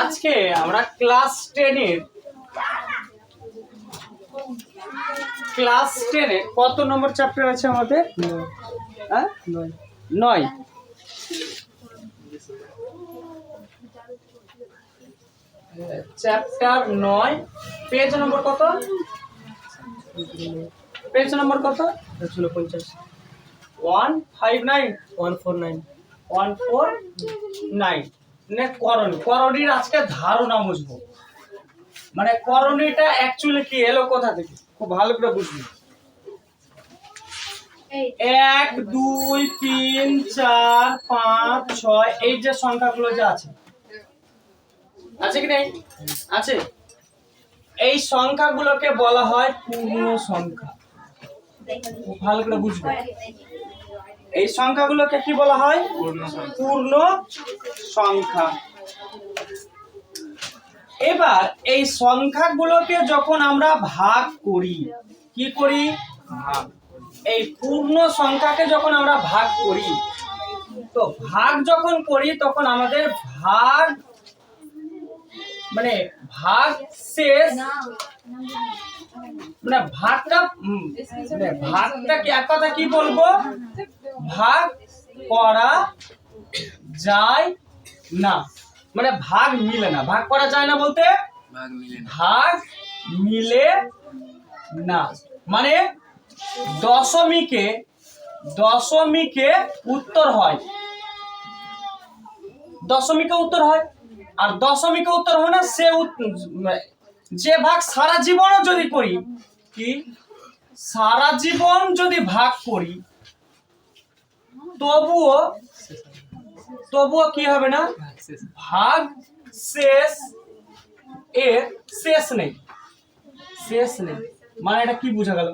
আজকে আমরা ক্লাস টেনের ক্লাস টেনে কত নম্বর চ্যাপ্টার আছে আমাদের? হ্যাঁ? নয়। চ্যাপ্টার নয়। পেজ নম্বর কত? পেজ নম্বর কত? পঞ্চাশ। One five nine. One four nine. One four nine মানে করণী। করণীর আজকে ধারণা বুঝব। মানে করণীটা অ্যাকচুয়ালি কি? এলো কোথা থেকে? খুব ভালো করে বুঝবি। এক, দুই, তিন, চার, পাঁচ, ছয়, এই যে সংখ্যাগুলো যে আছে। আছে কি নেই? আছে। এই সংখ্যাগুলোকে বলা হয় পূর্ণ সংখ্যা। ভালো করে বুঝবে। এই সংখ্যাগুলোকে কি বলা হয়? পূর্ণ সংখ্যা। এবার এই সংখ্যাগুলোকে যখন আমরা ভাগ করি কি করি? এই পূর্ণ সংখ্যাকে যখন আমরা ভাগ করি তো ভাগ যখন করি তখন আমাদের ভাগ মানে ভাগ শেষ মানে ভাগটা মানে ভাগটা কি এক কথা কি বলব? ভাগ করা যায় না। মানে ভাগ মিলে না। ভাগ করা যায় না বলতে? ভাগ মিলে না। ভাগ মিলে না। মানে দশমিকে দশমিকে উত্তর হয়। দশমিকে উত্তর হয়। আর দশমিকে উত্তর হয় না সে যে ভাগ সারা জীবনও যদি করি কি? সারা জীবন যদি ভাগ করি তবুও তবুও কি হবে না? ভাগ শেষ এর শেষ নেই। শেষ নেই। মানে এটা কি বোঝা গেল?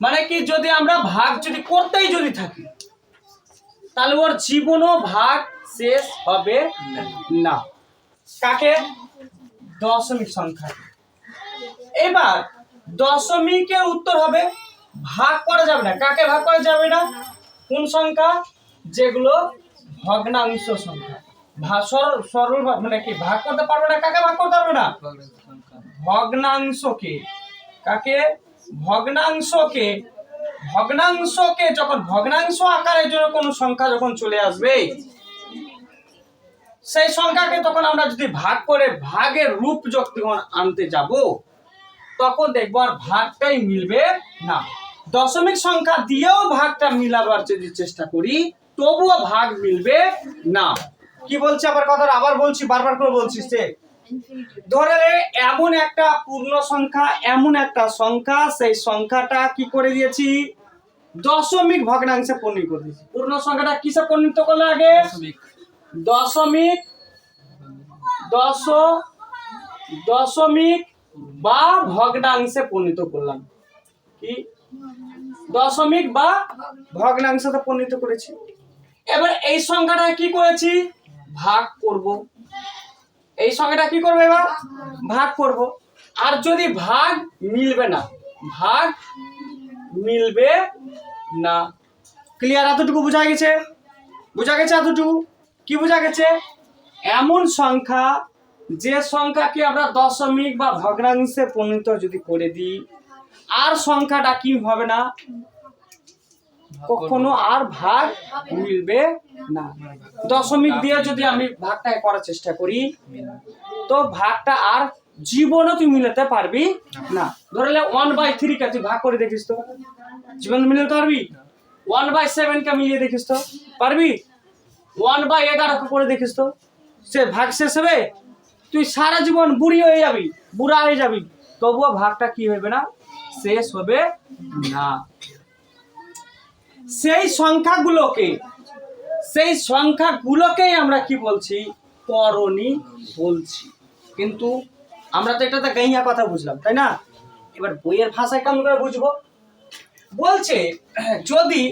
মানে কি যদি আমরা ভাগ যদি করতেই যদি থাকি, তাহলে ওর জীবনও ভাগ শেষ হবে না। কাকে? দশমিক সংখ্যা। এবার দশমিকের উত্তর হবে ভাগ করা যাবে না। কাকে ভাগ করা যাবে না? কোন সংখ্যা? যেগুলো ভগ্নাংশ সংখ্যা। সরল মানে কি? ভাগ করতে পারবে না? কাকে ভাগ করতে পারবে না? ভগ্নাংশকে। কাকে? ভগ্নাংশকে। ভগ্নাংশকে যখন ভগ্নাংশ আকারের জন্য কোনো সংখ্যা যখন চলে আসবে, সেই সংখ্যাকে তখন আমরা যদি ভাগ করে ভাগের রূপ যখন আনতে যাব, তখন দেখব আর ভাগটাই মিলবে না। দশমিক সংখ্যা দিয়েও ভাগটা মিলাবার যদি চেষ্টা করি তবুও ভাগ মিলবে না। কি বলছে আবার কথাটা? আবার বলছি বারবার করে বলছি সে। ধরে এমন একটা পূর্ণ সংখ্যা এমন একটা সংখ্যা সেই সংখ্যাটা কি করে দিয়েছি? দশমিক ভগ্নাংশে পরিণত করে দিয়েছি। পূর্ণ সংখ্যাটা কিসে পরিণত করলে আগে? দশমিক। দশমিক দশ দশমিক বা ভগ্নাংশে পরিণত করলাম। কি? দশমিক বা ভগ্নাংশে পরিণত করেছি। এবার এই সংখ্যাটা কি করেছি? ভাগ করব। এই সংখ্যাটা কি করবে এবার? ভাগ করব। আর যদি ভাগ মিলবে না ভাগ মিলবে না। ক্লিয়ার এতটুকু বোঝা গেছে? বোঝা গেছে এতটুকু? কি বোঝা গেছে? এমন সংখ্যা যে সংখ্যাকে আমরা দশমিক বা ভগ্নাংশে পরিণত যদি করে দিই আর সংখ্যাটা কি হবে না? কখনো আর ভাগ মিলবে না। দশমিক দিয়ে যদি আমি ভাগটা করার চেষ্টা করি, তো ভাগটা আর জীবনও তুই মিলাতে পারবি না। ধরলে ওয়ান বাই থ্রি কে তুই ভাগ করে দেখিস তো। জীবন মিলাতে পারবি? ওয়ান বাই সেভেন কে মিলিয়ে দেখিস তো। পারবি? ওয়ান বাই এগারো কে করে দেখিস তো। সে ভাগ শেষ হবে? তুই সারা জীবন বুড়ি হয়ে যাবি, বুড়া হয়ে যাবি। তবুও ভাগটা কি হবে না? শেষ হবে না। সেই সংখ্যাগুলোকে সেই সংখ্যাগুলোকেই আমরা কি বলছি? করণী বলছি। কিন্তু আমরা তো এটাতে গাইয়া কথা বুঝলাম তাই না? এবার বইয়ের ভাষায় কেমন করে বুঝব? বলছে যদি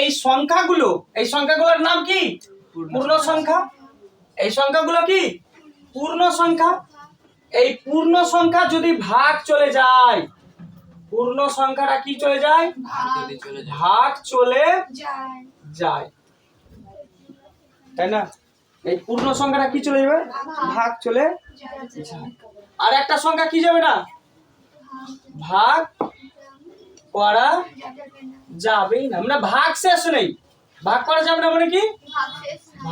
এই সংখ্যাগুলো এই সংখ্যাগুলোর নাম কি? পূর্ণ সংখ্যা। এই সংখ্যাগুলো কি? পূর্ণ সংখ্যা। এই পূর্ণ সংখ্যা যদি ভাগ চলে যায় পূর্ণ সংখ্যাটা কি চলে যায়? যদি চলে যায়। ভাগ চলে যায়। যায়। তাই না? এই পূর্ণ সংখ্যাটা কি চলে যাবে? ভাগ। চলে আর একটা সংখ্যা কি যাবে না? ভাগ করা যাবেই না। মানে ভাগ শেষ নেই। ভাগ করা যাবে না মানে কি?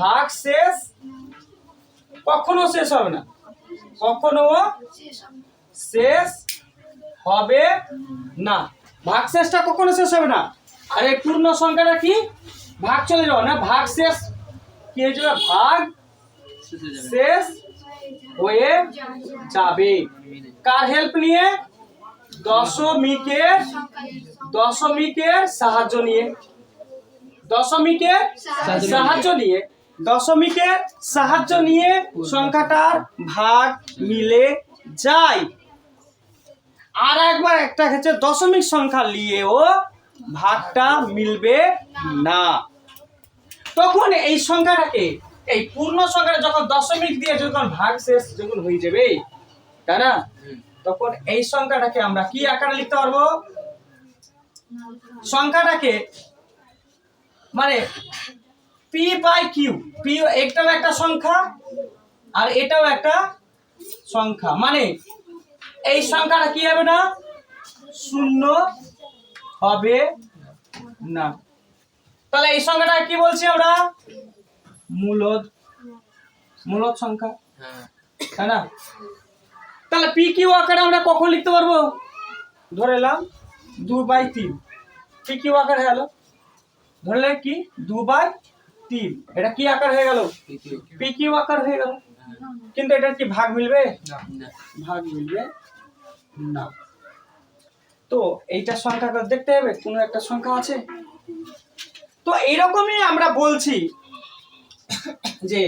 ভাগ শেষ কখনো শেষ হবে না। কখনো শেষ হবে না। ভাগ শেষটা কখনো শেষ হবে না। আর এই পূর্ণ সংখ্যাটা কি? ভাগ চলে যাবে, না ভাগ শেষ? কি হয়ে যাবে? ভাগ শেষ হয়ে যাবে। কার হেল্প নিয়ে? দশমিকের দশমিকের সাহায্য নিয়ে। দশমিকের সাহায্য নিয়ে। দশমিকের সাহায্য নিয়ে সংখ্যাটার ভাগ মিলে যায়। আর একবার একটা হচ্ছে দশমিক সংখ্যা নিয়েও ভাগটা মিলবে না। তখন এই সংখ্যাটাকে, এই পূর্ণ সংখ্যাটা যখন দশমিক দিয়ে যখন ভাগ শেষ যখন হয়ে যাবে, তাই না? তখন এই সংখ্যাটাকে আমরা কি আকারে লিখতে পারব? সংখ্যাটাকে মানে পি বাই কিউ পি এটাও একটা সংখ্যা আর এটাও একটা সংখ্যা। মানে এই সংখ্যাটা কি হবে না? শূন্য হবে না। তাহলে এই সংখ্যাটা কি বলছি আমরা? মূলদ মূলদ সংখ্যা। হ্যাঁ। তাই না? তাহলে পি কিউ আকারে আমরা কখন লিখতে পারব? ধরে এলাম দু বাই তিন। পি কিউ আকার হয়ে গেল। ধরলে কি? দু বাই তিন। এটা কি আকার হয়ে গেল? পি কিউ আকার হয়ে গেল। হ্যাঁ। কিন্তু এটা কি ভাগ মিলবে? ভাগ মিলবে না। তো এইটা সংখ্যা দেখতে হবে, কোনো একটা সংখ্যা আছে? তো এরকমই আমরা বলছি যে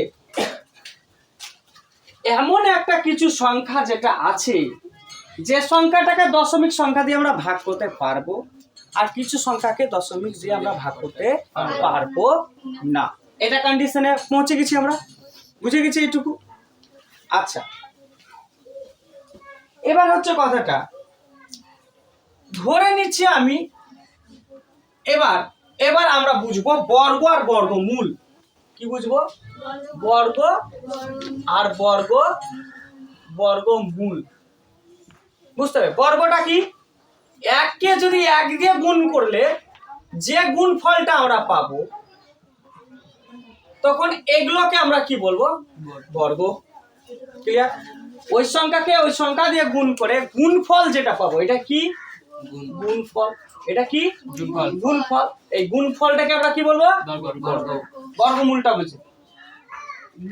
এমন একটা কিছু সংখ্যা যেটা আছে, যে সংখ্যাটাকে দশমিক সংখ্যা দিয়ে আমরা ভাগ করতে পারব, আর কিছু সংখ্যাকে দশমিক দিয়ে আমরা ভাগ করতে পারব না। এটা কন্ডিশনে পৌঁছে গেছি আমরা। বুঝে গেছি এইটুকু? আচ্ছা। এবার হচ্ছে কথাটা। ধরে নিচ্ছি আমি, এবার এবার আমরা বুঝব বর্গ আর বর্গমূল কি বুঝব? বর্গ আর বর্গ বর্গমূল বুঝতে হবে বর্গটা কি? এককে যদি এক দিয়ে গুণ করলে যে গুণ ফলটা আমরা পাবো, তখন এগুলোকে আমরা কি বলব? বর্গ। ক্লিয়ার ওই সংখ্যাকে ওই সংখ্যা দিয়ে গুণ করে গুণফল যেটা পাবো এটা কি? গুণ। গুণফল। এটা কি? গুণফল। গুণফল। এই গুণফলটাকে আমরা কি বলব? বর্গ। বর্গ বর্গমূলটা বুঝি।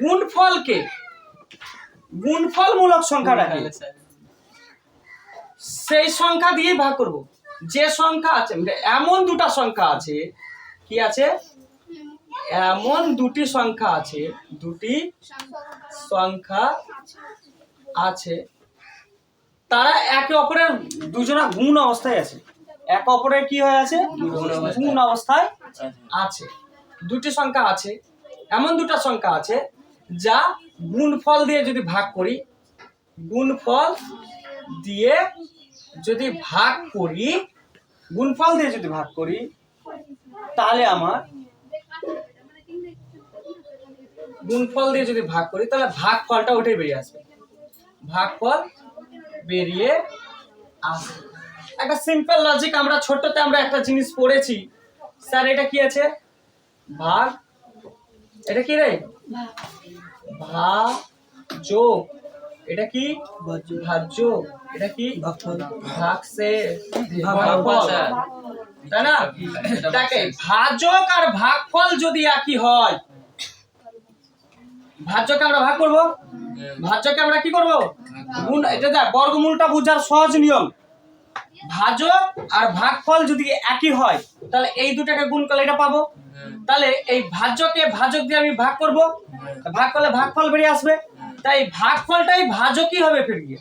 গুণফলকে গুণফল মূলক সংখ্যাটাকে সেই সংখ্যা দিয়ে ভাগ করব। যে সংখ্যা আছে মানে এমন দুটা সংখ্যা আছে কি আছে? এমন দুটি সংখ্যা আছে দুটি সংখ্যা আছে তারা একে অপরের দুজনা গুণ অবস্থায় আছে এক অপরের কি হয়ে আছে গুণ অবস্থায়। অবস্থায় আচ্ছা। আছে দুটি সংখ্যা আছে এমন দুটো সংখ্যা আছে যা গুণফল দিয়ে যদি ভাগ করি গুণফল দিয়ে যদি ভাগ করি গুণফল দিয়ে যদি ভাগ করি তাহলে আমার গুণফল দিয়ে যদি ভাগ করি তাহলে ভাগ ফলটা ওটাই বেরিয়ে আসবে ভাগফল বেরিয়ে আসবে একটা সিম্পল লজিক আমরা ছোটতে আমরা একটা জিনিস পড়েছি। স্যার এটা কি আছে? ভাগ এটা কি রে? ভাগ যোগ এটা কি? ভাজ্য। এটা কি? ভাগ সে ভাগফল তাই না? দেখে ভাজক আর ভাগফল যদি একই হয় ভাজ্যকে আমরা ভাগ করব? ভাজ্যকে আমরা কি করব? গুণ এটা দেখ, বর্গমূলটা বোঝার সহজ নিয়ম। ভাজক আর ভাগফল যদি একই হয়, তাহলে এই দুটাকে গুণ করলে এটা পাবো। তাহলে এই ভাজ্যকে ভাজক দিয়ে আমি ভাগ করব। ভাগ করলে ভাগফল বেরিয়ে আসবে। তাই ভাগফলটাই ভাজকই হবে ফির গিয়ে।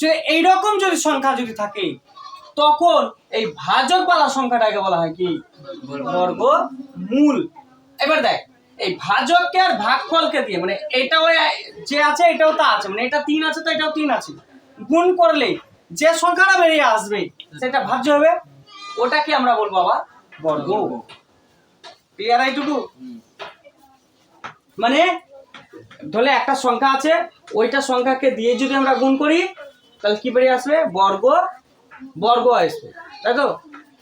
যদি এইরকম যদি সংখ্যা যদি থাকে, তখন এই ভাজক বালা সংখ্যাটাকে বলা হয় কি? বর্গ মূল এবার দেখ এই ভাজককে আর ভাগফলকে দিয়ে মানে এটাও যে আছে এটাও তা আছে মানে এটা তিন আছে তো এটাও তিন আছে। গুণ করলে যে সংখ্যাটা বেরিয়ে আসবে, সেটা ভাজ্য হবে, ওটাকে আমরা বলব আবার বর্গ। ক্লিয়ার এইটুকু মানে ধরলে একটা সংখ্যা আছে, ওইটা সংখ্যাকে দিয়ে যদি আমরা গুণ করি, তাহলে কি বেরিয়ে আসবে? বর্গ বর্গ আসবে, তাই তো?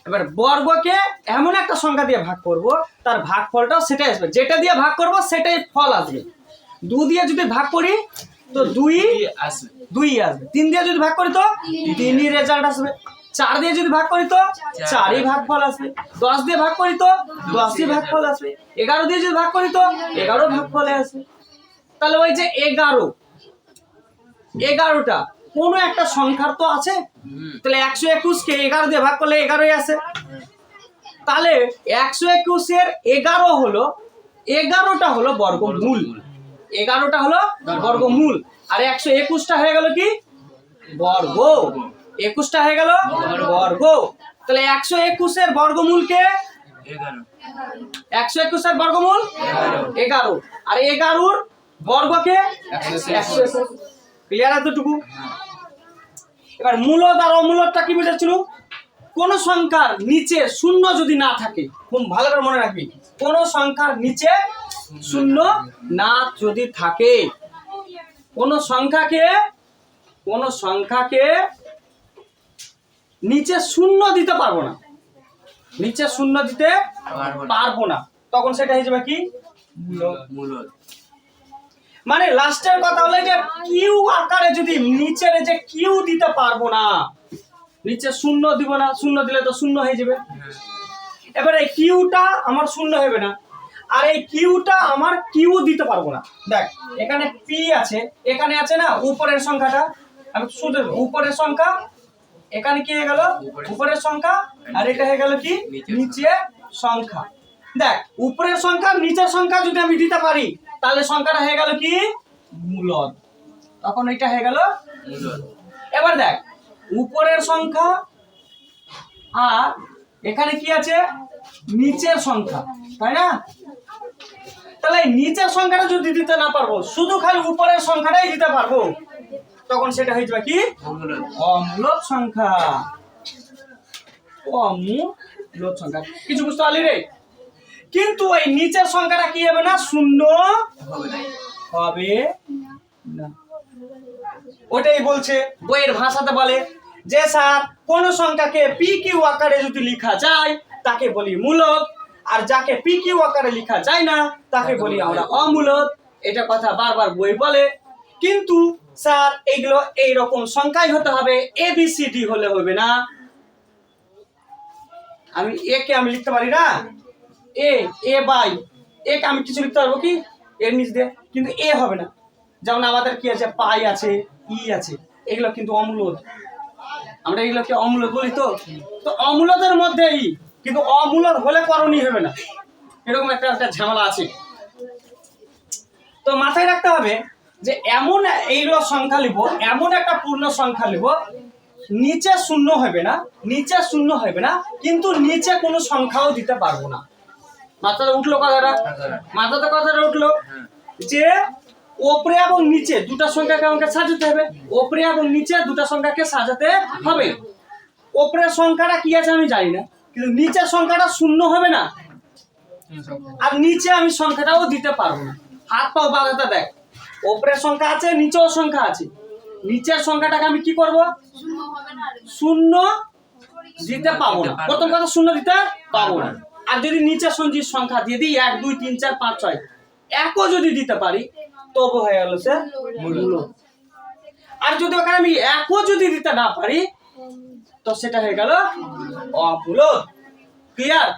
এবার বর্গকে এমন একটা সংখ্যা দিয়ে ভাগ করব তার ভাগ ফলটাও সেটাই আসবে। যেটা দিয়ে ভাগ করব সেটাই ফল আসবে। দু দিয়ে যদি ভাগ করি তো দুই আসবে। দুই আসবে। তিন দিয়ে যদি ভাগ করি তো তিনই রেজাল্ট আসবে। চার দিয়ে যদি ভাগ করি তো চারই ভাগ ফল আসবে। দশ দিয়ে ভাগ করি তো দশই ভাগ ফল আসবে। এগারো দিয়ে যদি ভাগ করি তো এগারো ভাগ ফলে আসবে। তাহলে ওই যে এগারো এগারোটা কোনো একটা সংখ্যার তো আছে। তাহলে একশো একুশকে এগারো দিয়ে ভাগ করলে এগারোই আসে। তাহলে একশো একুশের এগারো হলো এগারোটা হলো বর্গমূল। এগারোটা হলো বর্গমূল। আর একশো একুশটা হয়ে গেল কি? বর্গ। একুশটা হয়ে গেল বর্গ। তাহলে একশো একুশের বর্গমূলকে এগারো। একশো একুশের বর্গমূল এগারো। আর এগারোর বর্গকে একশো ক্লিয়ার এতটুকু? এবার মূলত আর অমূলতটা কি বুঝাচ্ছিল কোন সংখ্যার নিচে শূন্য যদি না থাকে খুব ভালো করে মনে রাখবি কোন সংখ্যার নিচে শূন্য না যদি থাকে কোন সংখ্যাকে কোন সংখ্যাকে নিচে শূন্য দিতে পারব না। নিচে শূন্য দিতে পারব না। পারব না। তখন সেটা হয়ে যাবে কি? মূলত। মানে লাস্টের কথা হলো যে কিউ আকারে যদি নিচের যে কিউ দিতে পারব না নিচে শূন্য দিব না শূন্য দিলে তো শূন্য হয়ে যাবে। এবার এই কিউটা আমার শূন্য হবে না আর এই কিউটা আমার কিউ দিতে পারব না। দেখ এখানে পি আছে এখানে আছে না উপরের সংখ্যাটা? আমি শুধু উপরের সংখ্যা এখানে কি হয়ে গেল? উপরের সংখ্যা আর এটা হয়ে গেল কি? নিচে সংখ্যা। দেখ উপরের সংখ্যা নিচের সংখ্যা যদি আমি দিতে পারি তাহলে সংখ্যাটা হয়ে গেল কি? মূলদ। তখন এটা হয়ে গেল এবার দেখ উপরের সংখ্যা আর এখানে কি আছে? নিচের সংখ্যা তাই না? তাহলে নিচের সংখ্যাটা যদি দিতে না পারব শুধু খালি উপরের সংখ্যাটাই দিতে পারব তখন সেটা হয়ে যাবে কি? অমূলক সংখ্যা। অমূলক সংখ্যা। কিছু বুঝতে পারলি রে? কিন্তু ওই নিচের সংখ্যাটা কি হবে না? শূন্য হবে না। ওটাই বলছে বইয়ের ভাষাতে বলে যে, স্যার, কোন সংখ্যাকে পি কিউ আকারে যদি লেখা যায়, তাকে বলি মূলক আর যাকে পি কিউ আকারে লেখা যায় না, তাকে বলি আমরা অমূলক এটা কথা বারবার বই বলে। কিন্তু, স্যার, এগুলো এই রকম সংখ্যাই হতে হবে। এ বি সি ডি হলে হবে না। আমি এ কে আমি লিখতে পারি না? এ এ বাই এ আমি কিছু লিখতে পারব কি? এর নিচ দিয়ে। কিন্তু এ হবে না। যেমন আমাদের কি আছে? পাই আছে, ই আছে। এগুলো কিন্তু অমূলদ। আমরা এগুলোকে অমূলদ বলি তো? তো অমূলদের মধ্যে ই। কিন্তু অমূলদ হলে করণীয় হবে না। এরকম একটা একটা ঝামেলা আছে। তো মাথায় রাখতে হবে যে এমন এইগুলো সংখ্যা লিখব, এমন একটা পূর্ণ সংখ্যা লিখব, নিচে শূন্য হবে না, নিচে শূন্য হবে না, কিন্তু নিচে কোনো সংখ্যাও দিতে পারব না। মাথাতে উঠল কথাটা? মাথাতে কথাটা উঠল যে ওপরে এবং নিচে দুটা সংখ্যাকে আমাকে সাজাতে হবে। ওপরে এবং নিচে দুটা সংখ্যাকে সাজাতে হবে। ওপরের সংখ্যাটা কি আছে আমি জানি না কিন্তু নিচের সংখ্যাটা শূন্য হবে না। আর নিচে আমি সংখ্যাটাও দিতে পারব না। হাত পাও বাধাটা দেখ। ওপরের সংখ্যা আছে নিচেও সংখ্যা আছে। নিচের সংখ্যাটাকে আমি কি করব? শূন্য দিতে পাবো না। প্রথম কথা শূন্য দিতে পাবো না। আর যদি নিচের সঞ্জির সংখ্যা দিয়ে দিই, এক, দুই, তিন, চার, পাঁচ, ছয়, একও যদি দিতে পারি, তবু হয়ে গেল স্যার মূল আর যদি ওখানে আমি একও যদি দিতে না পারি, তো সেটা হয়ে গেল অমূল ক্লিয়ার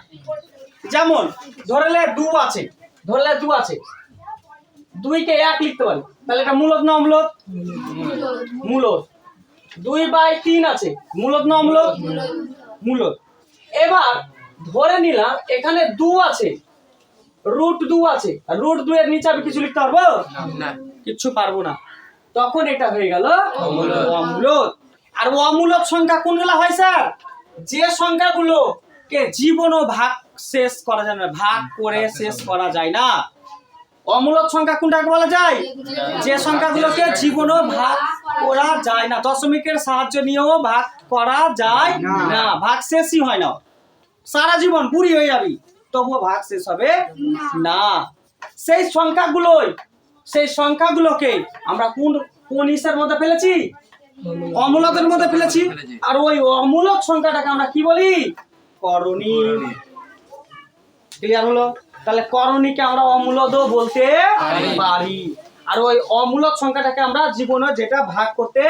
যেমন ধরলে দু আছে ধরলে দু আছে। দুইকে এক লিখতে পারি, তাহলে এটা মূলত না অম্লত? মূলত। দুই বাই তিন আছে, মূলত না অম্লত? মূলত। এবার ধরে নিলাম এখানে দু আছে। রুট দু আছে। রুট দুয়ের নিচে আমি কিছু লিখতে পারব? না। কিচ্ছু পারব না। তখন এটা হয়ে গেল অমূলক। আর অমূলক সংখ্যা কোনগুলো হয় স্যার? যে সংখ্যাগুলো কে জীবনও ভাগ শেষ করা যায় না ভাগ করে শেষ করা যায় না। অমূলক সংখ্যা কোনটাকে বলা যায়? যে সংখ্যাগুলোকে জীবনও ভাগ করা যায় না। দশমিকের সাহায্য নিয়েও ভাগ করা যায় না। ভাগ শেষই হয় না। সারা জীবন বুড়ি হয়ে যাবি। তবুও ভাগ শেষ হবে না। সেই সংখ্যাগুলোই সেই সংখ্যাগুলোকে আমরা কোন কোন ইসের মধ্যে ফেলেছি? অমূলকের মধ্যে ফেলেছি। আর ওই অমূলক সংখ্যাটাকে আমরা কি বলি? করণী। ক্লিয়ার হলো? তাহলে করণীকে আমরা অমূলদও বলতে পারি। পারি। আর ওই অমূলক সংখ্যাটাকে আমরা জীবনে যেটা ভাগ করতে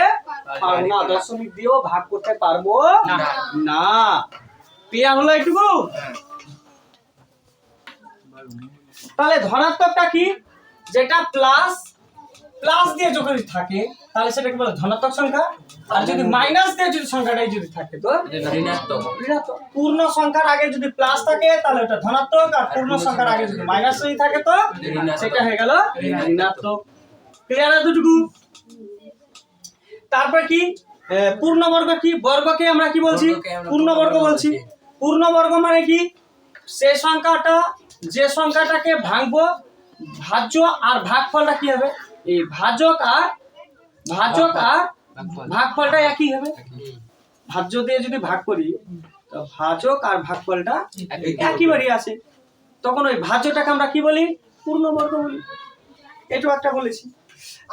পারব না দশমিক দিয়েও ভাগ করতে পারব না। হলো একটুকু তাহলে ধনাত্মকটা কি? যেটা প্লাস প্লাস দিয়ে যদি থাকে তাহলে সেটাকে বলে ধনাত্মক সংখ্যা। আর যদি মাইনাস দিয়ে যদি সংখ্যাটাই যদি থাকে তো। পূর্ণ সংখ্যার আগে যদি প্লাস থাকে তাহলে ওটা ধনাত্মক। আর পূর্ণ সংখ্যার আগে যদি মাইনাস যদি থাকে তো? সেটা হয়ে গেল। ঋণাত্মক। ক্লিয়ার এতটুকু তারপর কি? পূর্ণবর্গ কি? বর্গকে আমরা কি বলছি? পূর্ণবর্গ বলছি। পূর্ণবর্গ মানে কি? সে সংখ্যাটা যে সংখ্যাটাকে ভাঙবো ভাজ্য আর ভাগফলটা কি হবে? এই ভাজক আর ভাজক আর ভাগফলটা একই হবে? ভাজ্য দিয়ে যদি ভাগ করি তো ভাজক আর ভাগফলটা একইবারই আছে। তখন ওই ভাজ্যটাকে আমরা কি বলি? পূর্ণবর্গ বলি। এটাও একটা বলেছি।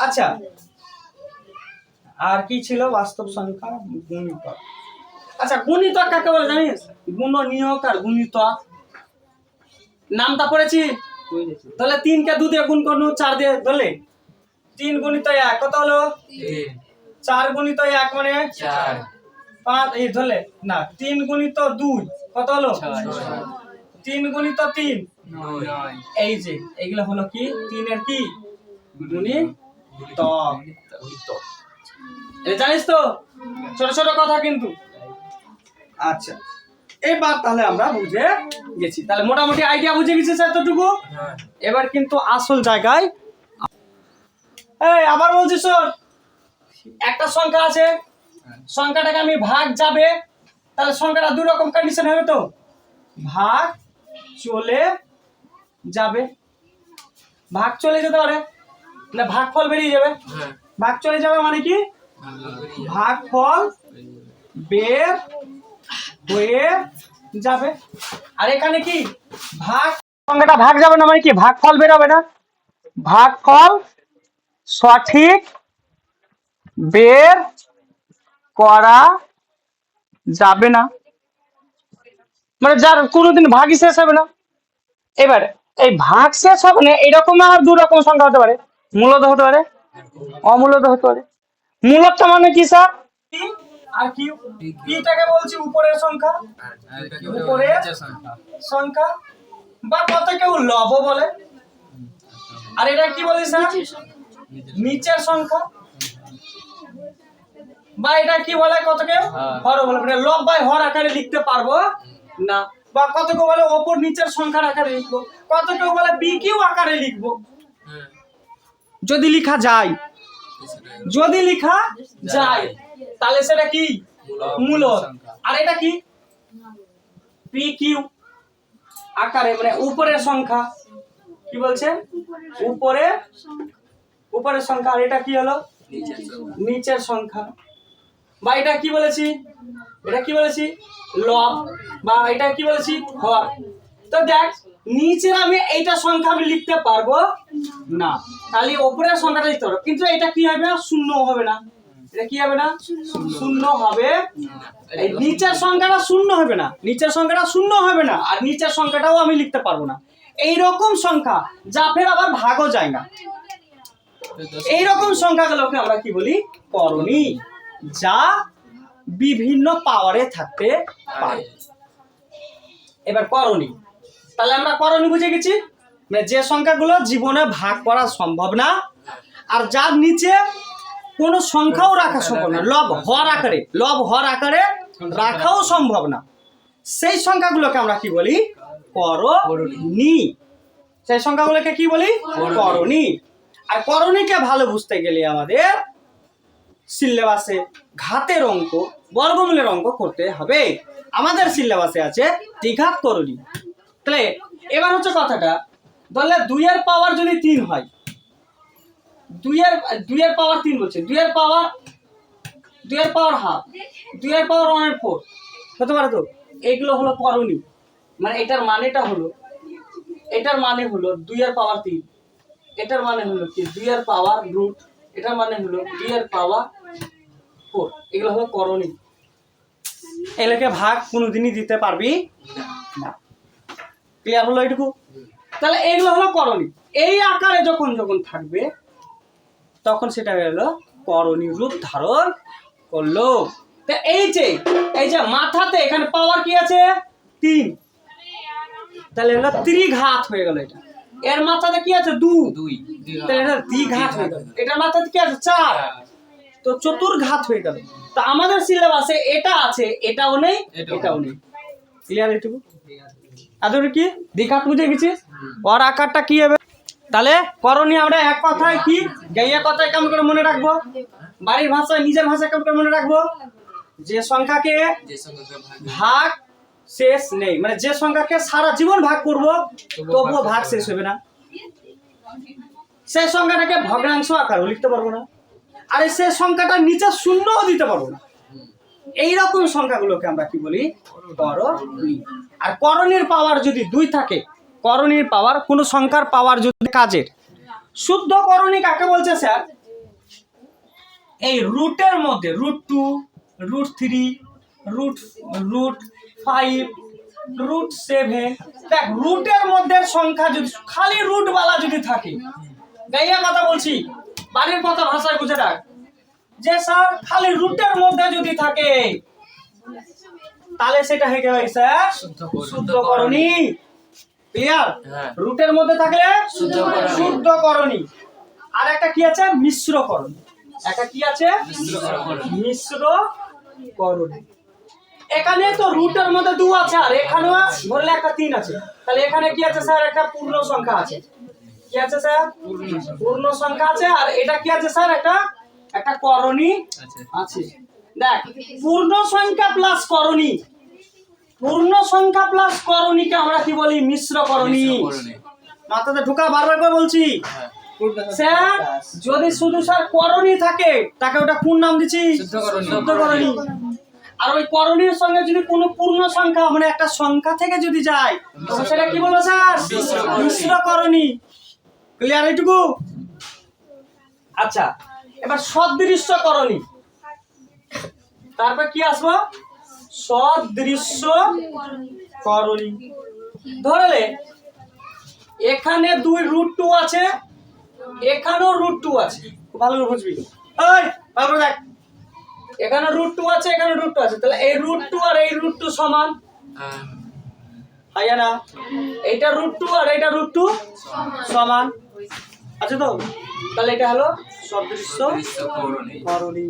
আচ্ছা আর কি ছিল? বাস্তব সংখ্যা গুণিতক আচ্ছা গুণিতক কাকে বলে জানিস? গুণনীয়ক আর গুণিতক। নামটা পড়েছি? তাহলে তিনকে দু দিয়ে গুণ করুন চার দিয়ে ধরলে? তিন গুণিত এক কত হলো? চার গুণিত এক মানে? পাঁচ এই ধরলে? না তিন গুণিত দুই কত হলো? তিন গুণিত তিন? নয়। এই যে এগুলো হলো কি? তিনের কি? গুণিত এটা জানিস তো? ছোট ছোট কথা কিন্তু। আচ্ছা। এবার তাহলে আমরা বুঝে গেছি। তাহলে মোটামুটি আইডিয়া বুঝে গেছিস এতটুকু? হ্যাঁ। এবার কিন্তু আসল জায়গায় এই আবার বলছি শোন একটা সংখ্যা আছে। সংখ্যাটাকে আমি ভাগ যাবে। তাহলে সংখ্যাটা দু রকম কন্ডিশন হবে তো? ভাগ চলে যাবে। ভাগ চলে যেতে পারে। না ভাগ ফল বেরিয়ে যাবে। হ্যাঁ। ভাগ চলে যাবে মানে কি? ভাগ ফল বের হয়ে যাবে। আর এখানে কি? ভাগ সংখ্যাটা ভাগ যাবে না মানে কি? ভাগ ফল বেরোবে না। ভাগ ফল সঠিক বের করা যাবে না। মানে যার কোনোদিন ভাগই শেষ হবে না। এবার এই ভাগ শেষ হবে না, এরকম আর দু রকম সংখ্যা হতে পারে। মূলত হতে পারে, অমূলত হতে পারে। মূলত মানে কি স্যার? আর কি? কিটাকে বলছি? উপরের সংখ্যা। উপরে সংখ্যা। বা কত কেউ লব বলে? আর এটা কি বলে স্যার? নিচের সংখ্যা। বা এটা কি বলে কত কেউ? হর বলে। মানে লব বাই হর আকারে লিখতে পারব না। বা কত কেউ বলে ওপর নিচের সংখ্যার আকারে লিখব? কত কেউ বলে বি কিউ আকারে লিখব? হ্যাঁ। যদি লিখা যায়। যদি লিখা যায়। তাহলে সেটা কি? মূলত আর এটা কি? পি কিউ আকারে মানে উপরের সংখ্যা। কি বলছে? উপরে। উপরের সংখ্যা। আর এটা কি হলো? নিচের সংখ্যা। বা এটা কি বলেছি? এটা কি বলেছি? লব। বা এটা কি বলেছি? হর। তো দেখ নিচের আমি এইটা সংখ্যা আমি লিখতে পারব? না। খালি ওপরের সংখ্যাটা লিখতে পারব কিন্তু এটা কি হবে? শূন্য হবে না। এটা কি হবে না? শূন্য হবে। এই নিচের সংখ্যাটা শূন্য হবে না। নিচের সংখ্যাটা শূন্য হবে না। আর নিচের সংখ্যাটাও আমি লিখতে পারব না। এই রকম সংখ্যা যা ফের আবার ভাগও যায় না। এইরকম সংখ্যাগুলোকে আমরা কি বলি? করণী, যা বিভিন্ন পাওয়ারে থাকতে পারে। এবার করণী। তাহলে আমরা করণী বুঝে গেছি? মানে যে সংখ্যাগুলো জীবনে ভাগ করা সম্ভব না, আর যার নিচে কোনো সংখ্যাও রাখা সম্ভব না। লব হর আকারে, লব হর আকারে রাখাও সম্ভব না। সেই সংখ্যাগুলোকে আমরা কি বলি? করণী। সেই সংখ্যাগুলোকে কি বলি? করণী। আর করণীকে ভালো বুঝতে গেলে আমাদের সিলেবাসে ঘাতের অঙ্ক, বর্গমূলের অঙ্ক করতে হবে। আমাদের সিলেবাসে আছে দ্বিঘাত করণী। তাহলে এবার হচ্ছে কথাটা ধরলে দুইয়ের পাওয়ার যদি তিন হয় দুইয়ের দুইয়ের পাওয়ার তিন বলছে। দুইয়ের পাওয়ার দুইয়ের পাওয়ার হাফ দুইয়ের পাওয়ার ওয়ান ফোর হতে পারে তো? এগুলো হলো করণী। মানে এটার মানেটা হলো, এটার মানে হলো দুই এর পাওয়ার তিন। এটার মানে হলো কি? দুই এর পাওয়ার রুট এটার মানে হলো দুই এর পাওয়ার ফোর এগুলো হলো করণী। এগুলোকে ভাগ কোনোদিনই দিতে পারবি না। ক্লিয়ার হলো এটুকু তাহলে এইগুলো হলো করণী। এই আকারে যখন যখন থাকবে তখন সেটা হলো করণী রূপ ধারণ করল। তা এই যে এই যে মাথাতে এখানে পাওয়ার কি আছে? তিন। তাহলে হলো ত্রিঘাত হয়ে গেল এটা। এর মাথাতে কি আছে? দু। দুই। তাহলে এটা দ্বিঘাত হয়ে গেল। এটার মাথাতে কি আছে? চার। তো চতুর্ঘাত হয়ে গেল। তো আমাদের সিলেবাসে এটা আছে এটাও নেই এটাও এটাও নেই। ক্লিয়ার এটুকু? আদর কি? দ্বিঘাত বুঝে গেছিস? ওর আকারটা কি হবে? তাহলে করণীয় আমরা এক কথায় কি? গাইয়া কথায় কেমন করে মনে রাখব? বাড়ির ভাষায়, নিজের ভাষায় কেমন করে মনে রাখব? যে সংখ্যাকে ভাগ শেষ নেই। মানে যে সংখ্যাকে সারা জীবন ভাগ করব, তবুও ভাগ শেষ হবে না। সেই সংখ্যাটাকে ভগ্নাংশ আকার লিখতে পারব না। আর সেই সংখ্যাটা নিচে শূন্যও দিতে পারব না। এইরকম সংখ্যাগুলোকে আমরা কি বলি? করণী। আর করণীর পাওয়ার যদি দুই থাকে করণীর পাওয়ার কোনো সংখ্যার পাওয়ার যদি কাজের। শুদ্ধ করণী কাকে বলছে স্যার? এই রুটের মধ্যে root two root three root root five root seven দেখ রুটের মধ্যে সংখ্যা যদি খালি রুট বালা যদি থাকে গাইয়া কথা বলছি বাড়ির কথা ভাষায় বুঝে রাখ। যে স্যার খালি রুটের মধ্যে যদি থাকে তাহলে সেটা হয়ে গেল স্যার? শুদ্ধ করণী। শুদ্ধ করণী। ক্লিয়ার। রুটের মধ্যে থাকলে শুদ্ধ করণী। আর একটা কি আছে? মিশ্র করণী একটা কি আছে? মিশ্র করণী। এখানে তো রুটের মধ্যে দু আছে আর এখানেও ধরলে একটা তিন আছে। তাহলে এখানে কি আছে স্যার? একটা পূর্ণ সংখ্যা আছে। কি আছে স্যার? পূর্ণ সংখ্যা আছে আর এটা কি আছে স্যার? একটা একটা করণী আছে। আছে। দেখ পূর্ণ সংখ্যা প্লাস করণী। পূর্ণ সংখ্যা প্লাস করণীকে আমরা কি বলি? মিশ্র করণী। মাথাতে ঢুকা বারবার করে বলছি। হ্যাঁ। স্যার যদি শুধু স্যার করণী থাকে তাকে ওটা কোন নাম দিচ্ছি? শুদ্ধ করণী। আর ওই করণীর সঙ্গে যদি কোনো পূর্ণ সংখ্যা মানে একটা সংখ্যা থেকে যদি যায় তখন সেটা কি বলব স্যার? মিশ্র করণী। মিশ্র করণী। ক্লিয়ার এইটুকু? আচ্ছা এবার সদৃশ্য করণী। তারপর কি আসব? সদৃশ্য করণী। ধরলে এখানে দুই রুট টু আছে এখানেও রুট টু আছে। ভালো করে বুঝবি। ওই ভালো করে দেখ। এখানে রুট টু আছে এখানে রুট টু আছে। তাহলে এই রুট টু আর এই রুট টু সমান? হ্যাঁ না এইটা রুট টু আর এইটা রুট টু সমান। আছে তো? তাহলে এটা হলো সদৃশ্য। করণী।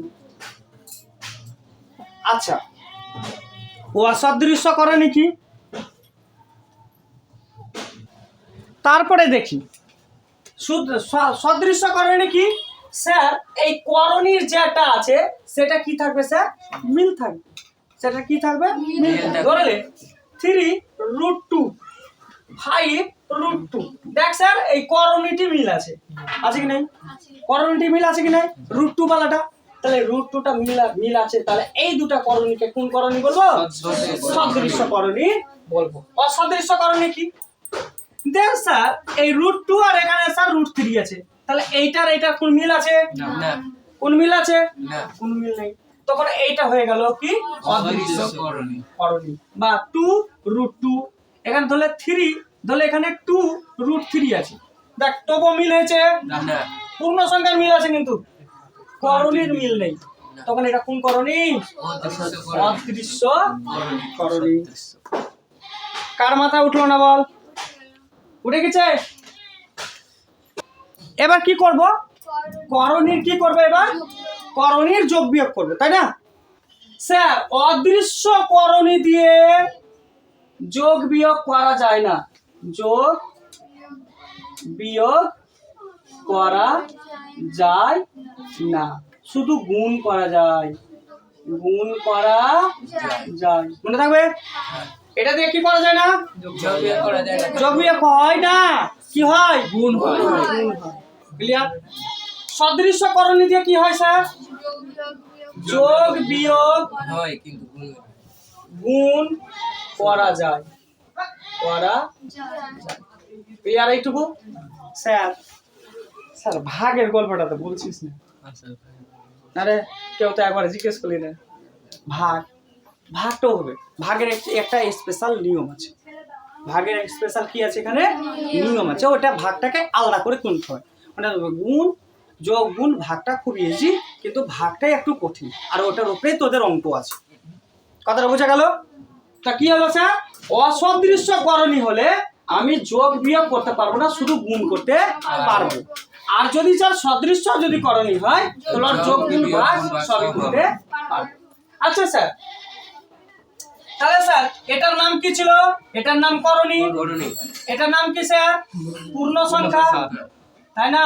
আচ্ছা ও অসদৃশ্য করণী কি তারপরে দেখি। সদৃশ্য করণী কি স্যার এই করণীর যেটা আছে সেটা কি থাকবে স্যার? মিল থাকবে। সেটা কি থাকবে? থাকবে। ধরলে three root two five root two. দেখ স্যার এই করণীটি মিল আছে। আছে কি নাই? করণীটি মিল আছে কি নাই? রুট টু বালাটা। তাহলে রুট টুটা মিল মিল আছে তাহলে এই দুটা করণীকে কোন করণী বলব? সদৃশ্য। করণী। বলব। অসদৃশ্য করণী কি? দেখ স্যার এই রুট টু আর এখানে স্যার রুট থ্রি আছে। তাহলে এইটার এইটার কোন মিল আছে? না কোন মিল আছে? না। কোন মিল নেই। তখন এইটা হয়ে গেল কি? অদৃশ্য করণী। করণী। বা টু রুট টু এখানে ধরলে থ্রি ধরলে এখানে টু রুট থ্রি আছে। দেখ তবু মিল হয়েছে। না পূর্ণ সংখ্যার মিল আছে কিন্তু। করণীর মিল নেই। তখন এটা কোন করণী? অদৃশ্য করণী। কার মাথা উঠল না বল? উঠে গেছে? এবার কি করব? করণীর কি করবে এবার? করণীর যোগ বিয়োগ করবে, তাই না? স্যার, অদৃশ্য করণী দিয়ে যোগ বিয়োগ করা যায় না। যোগ বিয়োগ করা যায় না। শুধু গুণ করা যায়। গুণ করা যায়। মনে থাকবে? এটা দিয়ে কি করা যায় না? যোগ বিয়োগ হয় না। কি হয়? গুণ হয়। ক্লিয়ার সদৃশ্য করণী দিয়ে কি হয়, স্যার? যোগ বিয়োগ হয় কিন্তু গুণ করা যায়। করা যায়। আর এইটুকু? স্যার স্যার ভাগের গল্পটা তো বলছিস না। আচ্ছা আরে কেউ তো একবার জিজ্ঞেস করলি না। ভাগ ভাগটাও হবে। ভাগের একটা স্পেশাল নিয়ম আছে। ভাগের স্পেশাল কি আছে এখানে? নিয়ম। আছে। ওটা ভাগটাকে আলাদা করে গুনতে হয়। মানে গুণ যোগ গুণ ভাগটা খুব ইজি কিন্তু ভাগটাই একটু কঠিন। আর ওটার উপরেই তোদের অঙ্ক আছে। কথাটা বোঝা গেল? তা কি হলো স্যার? অসদৃশ্য করণী হলে আমি যোগ বিয়োগ করতে পারব না শুধু গুণ করতে পারব। আর যদি স্যার সদৃশ্য যদি করণী হয় তাহলে যোগ গুণ ভাগ সবই করতে পারব। আচ্ছা স্যার। তাহলে স্যার এটার নাম কি ছিল? এটার নাম করণী। এটার নাম কি স্যার? পূর্ণ সংখ্যা। তাই না?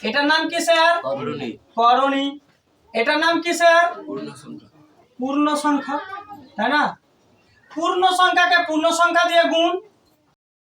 এটার নাম কি স্যার? করণী। এটার নাম কি স্যার? পূর্ণ সংখ্যা। তাই না? পূর্ণ সংখ্যাকে পূর্ণ সংখ্যা দিয়ে গুণ।